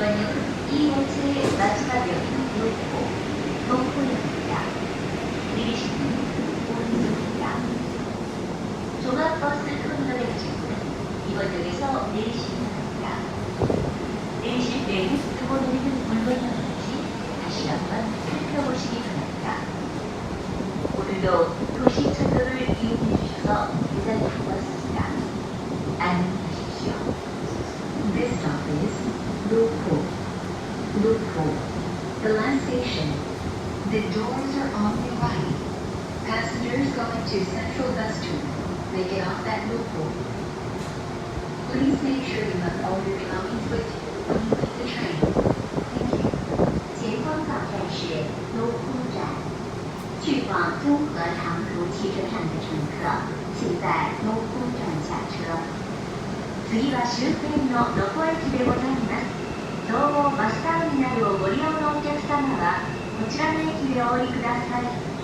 이번은 이 공지의 마지막 역은 노고 동포역입니다. 내리시는 오른쪽입니다. 종합버스터널의 직구는 이번 역에서 내리시면 합니다. 내리실 때는 두고 내리는 물건이었는지 다시 한번 살펴보시기 바랍니다. 오늘도 도시 철도를 이용해 주셔서 대단히 Lupo. The last station. The doors are on the right. Passengers going to Central Bus Terminal may get off at Lupo. Please make sure you have all your belongings with you when you leave the train. Thank you. 前方到站是泸沽站。去往中和长途汽车站的乘客，请在泸沽站下车。次は終点の能古駅でございます。 ルをご利用のお客様は、こちらの駅でお降りください。